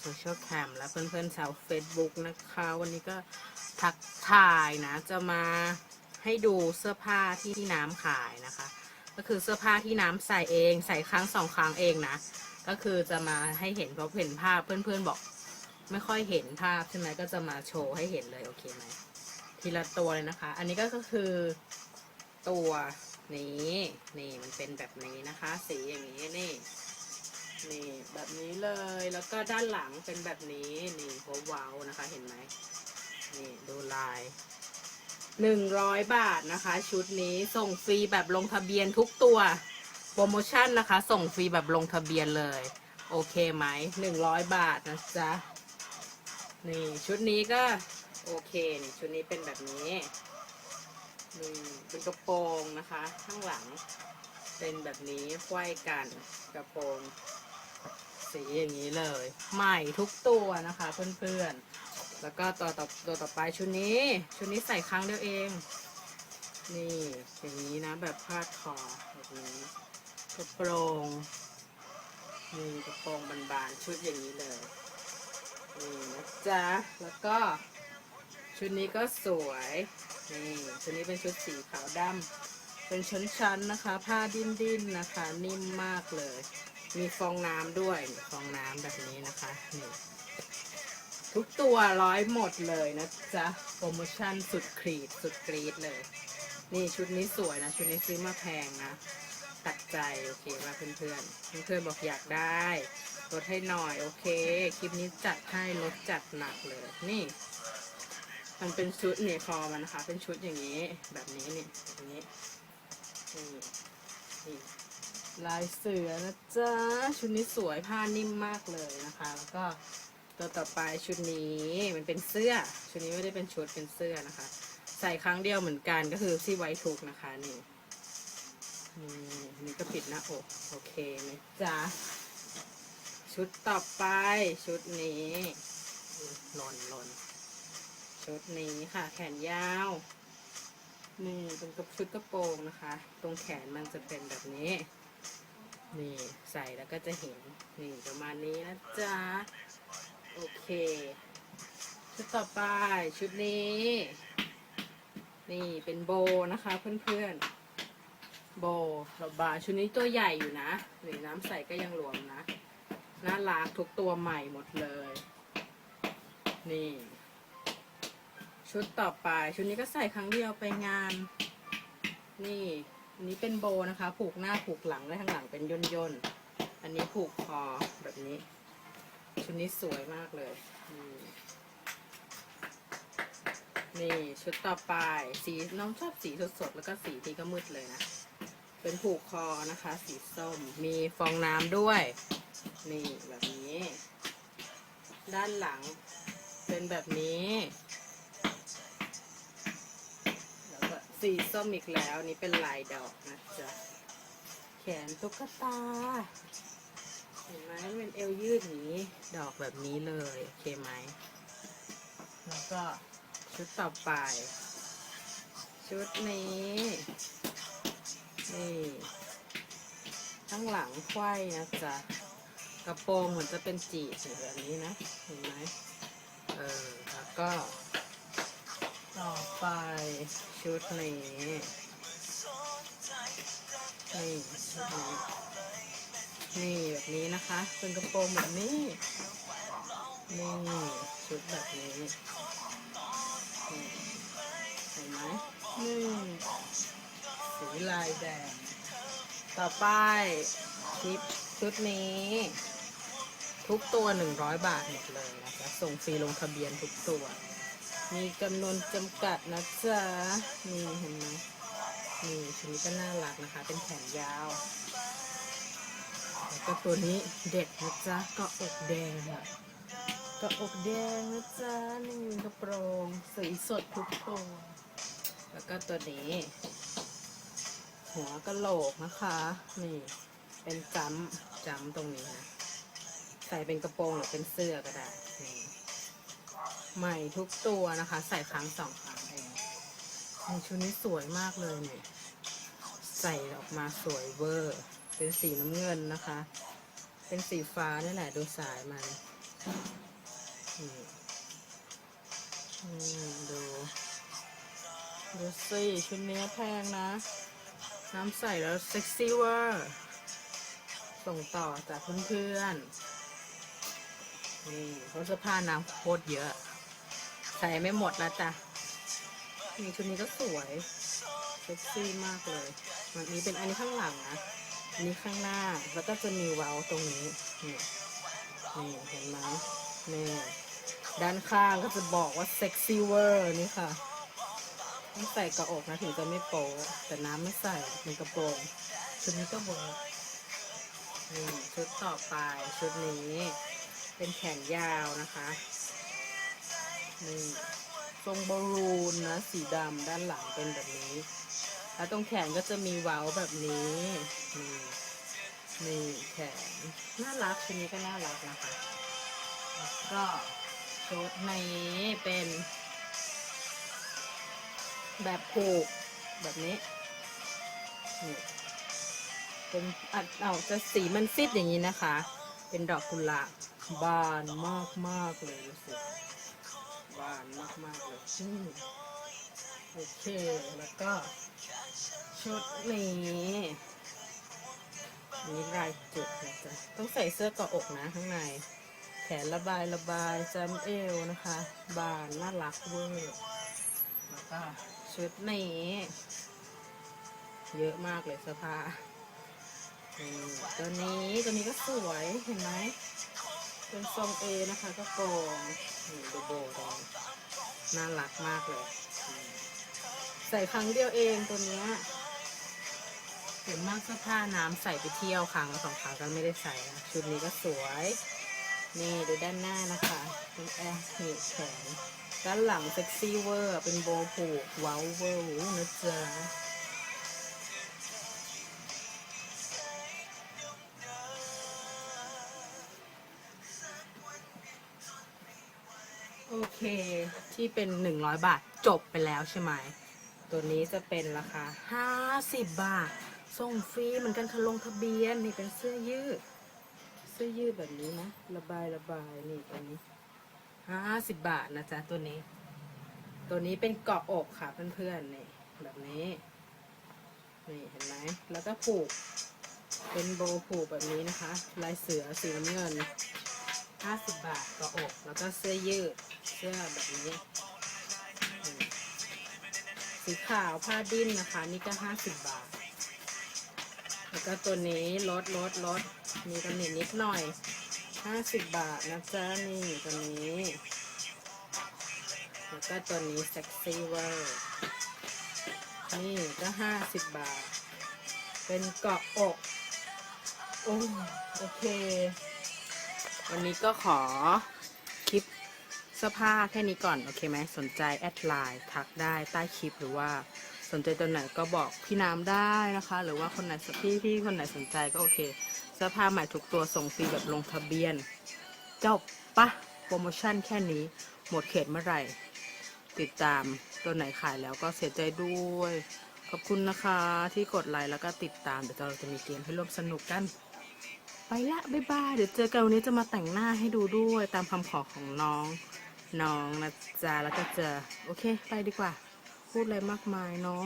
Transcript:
โซเชียลแคมและเพื่อนๆชาว Facebook นะคะ วันนี้ก็ทักทายนะ จะมาให้ดูเสื้อผ้าที่ที่น้ำขายนะคะ ก็คือเสื้อผ้าที่น้ำใส่เองใส่ครั้งสองครั้งเองนะ ก็คือจะมาให้เห็นเพราะเห็นภาพเพื่อนๆบอก ไม่ค่อยเห็นภาพใช่ไหมก็จะมาโชว์ให้เห็นเลยโอเคไหมทีละตัวเลยนะคะ อันนี้ก็คือตัวนี้นี่มันเป็นแบบนี้นะคะ สีอย่างนี้นี่ นี่แบบนี้เลยแล้วก็ด้านหลังเป็นแบบนี้นี่ว้าวนะคะเห็นไหมนี่ดูลายหนึ่งร้อยบาทนะคะ ชุดนี้ส่งฟรีแบบลงทะเบียนทุกตัวโปรโมชั่นนะคะ ส่งฟรีแบบลงทะเบียนเลย โอเคไหมหนึ่งร้อยบาทนะจ๊ะนี่ชุดนี้ก็โอเคนี่ชุดนี้เป็นแบบนี้นี่เป็นกระโปรงนะคะ ข้างหลังเป็นแบบนี้ไขว้กันกระโปรง สีอย่างนี้เลย ใหม่ทุกตัวนะคะเพื่อนๆ แล้วก็ตัวต่อตัวต่อไปชุดนี้ ชุดนี้ใส่ครั้งเดียวเอง นี่อย่างนี้นะแบบพาดคอแบบนี้กระโปรงนี่กระโปรงบานๆชุดอย่างนี้เลยนี่นะจ๊ะแล้วก็ชุดนี้ก็สวยนี่ชุดนี้เป็นชุดสีขาวดำเป็นชั้นๆนะคะ ผ้าดิ้นๆนะคะ นิ่มมากเลย มีฟองน้ำด้วยฟองน้ำแบบนี้นะคะนี่ทุกตัวร้อยหมดเลยนะจ๊ะโปรโมชั่นสุดครีดสุดกรีดเลย นี่ชุดนี้สวยนะ ชุดนี้ซื้อมาแพงนะ ตัดใจ โอเคมาเพื่อนๆเพื่อนบอกอยากได้ลดให้หน่อย โอเค คลิปนี้จัดให้ลดจัดหนักเลย นี่ มันเป็นชุดเนี่ยคอมันนะคะ เป็นชุดอย่างนี้ แบบนี้นี่แบบนี้นี่นี่ ลายเสือนะจ๊ะ ชุดนี้สวยผ้านิ่มมากเลยนะคะ แล้วก็ตัวต่อไปชุดนี้มันเป็นเสื้อ ชุดนี้ไม่ได้เป็นชุดเป็นเสื้อนะคะ ใส่ครั้งเดียวเหมือนกันก็คือที่ไว้ทุกนะคะนี่นี่นี่ก็ปิดหน้าอกโอเคไหมจ๊ะชุดต่อไปชุดนี้หล่นหล่นชุดนี้ค่ะ แขนยาวนี่เป็นกระชุดกระโปรงนะคะ ตรงแขนมันจะเป็นแบบนี้ นี่ใส่แล้วก็จะเห็น นี่ประมาณนี้นะจ๊ะ โอเค ชุดต่อไปชุดนี้ นี่เป็นโบนะคะเพื่อนๆ โบระบายชุดนี้ตัวใหญ่อยู่นะหนี่น้ำใส่ก็ยังหลวมนะ น่ารักทุกตัวใหม่หมดเลย นี่ ชุดต่อไปชุดนี้ก็ใส่ครั้งเดียวไปงาน นี่ อันนี้เป็นโบนะคะ ผูกหน้าผูกหลังและข้างหลังเป็นย่นย่นอันนี้ผูกคอแบบนี้ ชุดนี้สวยมากเลยนี่นี่ชุดต่อไป สีน้องชอบสีสดๆแล้วก็สีที่ก็มืดเลยนะ เป็นผูกคอนะคะ สีส้ม มีฟองน้ำด้วย นี่แบบนี้ ด้านหลังเป็นแบบนี้ สีส้มอีกแล้วนี่เป็นลายดอกนะจ๊ะแขนตุ๊กตา เห็นไหมเป็นเอวยืดอย่างนี้ ดอกแบบนี้เลยโอเคไหมแล้วก็ชุดต่อไป ชุดนี้นี่ข้างหลังไขว้นะจ๊ะกระโปรงเหมือนจะเป็นจีบแบบนี้นะ เห็นไหมเออแล้วก็ ต่อไปชุดนี้นี่ชุดนี้นี่แบบนี้นะคะเป็นกระโปรงแบบนี้นี่ชุดแบบนี้เห็นไหมนี่สีลายแดง ต่อไปคลิปชุดนี้ ทุกตัวหนึ่งร้อยบาทหมดเลยนะคะส่งฟรีลงทะเบียนทุกตัว มีจำนวนจำกัดนะจ๊ะนี่เห็นไหมนี่ชุดนี้ก็น่ารักนะคะ เป็นแขนยาวแล้วก็ตัวนี้เด็ดนะจ๊ะก็อกแดงอะก็อกแดงนะจ๊ะนี่กระโปรงสีสดทุกตัวแล้วก็ตัวนี้ หัวกะโหลกนะคะ นี่เป็นจำจำตรงนี้นะใส่เป็นกระโปรงหรือเป็นเสื้อก็ได้นี่ ใหม่ทุกตัวนะคะ ใส่ครั้งสองครั้งเองชุดนี้สวยมากเลยเนี่ย ใส่ออกมาสวยเวอร์ เป็นสีน้ำเงินนะคะ เป็นสีฟ้านี่แหละดูสายมันนี่ดูดูสิชุดนี้แพงนะ น้ำใส่แล้วเซ็กซี่เวอร์ส่งต่อจากเพื่อนๆนี่เขาจะพาน้ำโคตรเยอะ ส่ไม่หมดแล้วจ้ะนี่ชุดนี้ก็สวยเซ็กซี่มากเลยอันนี้เป็นอันนี้ข้างหลังนะอันนี้ข้างหน้าแล้วก็จะมีเว้าตรงนี้นี่นี่เห็นไหมนี่ด้านข้างก็จะบอกว่าเซ็กซี่เวอร์นี่ค่ะต้องใส่กระอกนะถึงจะไม่โป๊แต่น้ำไม่ใส่เป็นกระโปรงชุดนี้ก็เวิร์กนี่ชุดต่อไปชุดนี้ เป็นแขนยาวนะคะ นี่ทรงบอลูนนะ สีดำด้านหลังเป็นแบบนี้ แล้วตรงแขนก็จะมีเว้าแบบนี้ นี่นี่แขนน่ารักชุดนี้ก็น่ารักนะคะ แล้วก็ชุดนี้เป็น แบบผูกแบบนี้นี่เป็นอัดเอาจะสีมันซิดอย่างนี้นะคะ เป็นดอกกุหลาบบานมากมากเลยรู้สึก บานมากๆเลยโอเค แล้วก็ ชุดนี้นี่ลายจุดนะจ๊ะต้องใส่เสื้อเกาะอกนะข้างใน แขนระบายระบายจำเอวนะคะ บานน่ารักเวอร์แล้วก็ชุดนี้เยอะมากเลยเสื้อผ้าตัวนี้ตัวนี้ก็สวยเห็นไหม เป็นทรงเอนะคะ ก็โกงนี่ดูโบตรงนี้น่ารักมากเลย ใส่ครั้งเดียวเองตัวเนี้ยเห็นมากเสื้อผ้าน้ำใส่ไปเที่ยวครั้งสองครั้งก็ไม่ได้ใส่นะชุดนี้ก็สวย นี่ดูด้านหน้านะคะเป็นแอร์เหตุแขนด้านหลังเซ็กซี่เวอร์ เป็นโบผูก เว้าเวอร์นะจ๊ะ โอเค ที่เป็น100บาทจบไปแล้วใช่ไหม ตัวนี้จะเป็นราคา50บาท ส่งฟรีเหมือนกันค่ะลงทะเบียน นี่เป็นเสื้อยืด เสื้อยืดแบบนี้นะ ระบายระบายนี่ตัวนี้ห้าสิบบาทนะจ๊ะตัวนี้ ตัวนี้เป็นเกาะอกค่ะเพื่อนๆนี่แบบนี้นี่เห็นไหมแล้วก็ผูก เป็นโบผูกแบบนี้นะคะ ลายเสือสีน้ำเงิน ห้าสิบบาทเกาะอก แล้วก็เสื้อยืด เสื้อแบบนี้ สีขาวผ้าดิ้นนะคะ นี่ก็ห้าสิบบาท แล้วก็ตัวนี้ลดลดลดมีตำหนินิดหน่อยห้าสิบบาทนะจ๊ะนี่ตัวนี้ แล้วก็ตัวนี้เซ็กซี่เวอร์นี่ก็ห้าสิบบาท เป็นเกาะอก โอ้โอเค วันนี้ก็ขอคลิปเสื้อผ้าแค่นี้ก่อน โอเคไหมสนใจแอดไลน์ทักได้ใต้คลิปหรือว่าสนใจตัวไหนก็บอกพี่น้ำได้นะคะ หรือว่าคนไหนพี่พี่คนไหนสนใจก็โอเค เสื้อผ้าใหม่ทุกตัวส่งฟรีแบบลงทะเบียนจบปะโปรโมชั่นแค่นี้ หมดเขตเมื่อไหร่ ติดตามตัวไหนขายแล้วก็เสียใจด้วย ขอบคุณนะคะที่กดไลค์แล้วก็ติดตามเดี๋ยวเราจะมีเกมให้ร่วมสนุกกัน ไปละบ๊ายบายเดี๋ยวเจอกันวันนี้จะมาแต่งหน้าให้ดูด้วยตามคำขอของน้องน้องนะจ๊ะแล้วก็เจอโอเค ไปดีกว่า พูดอะไรมากมายเนาะ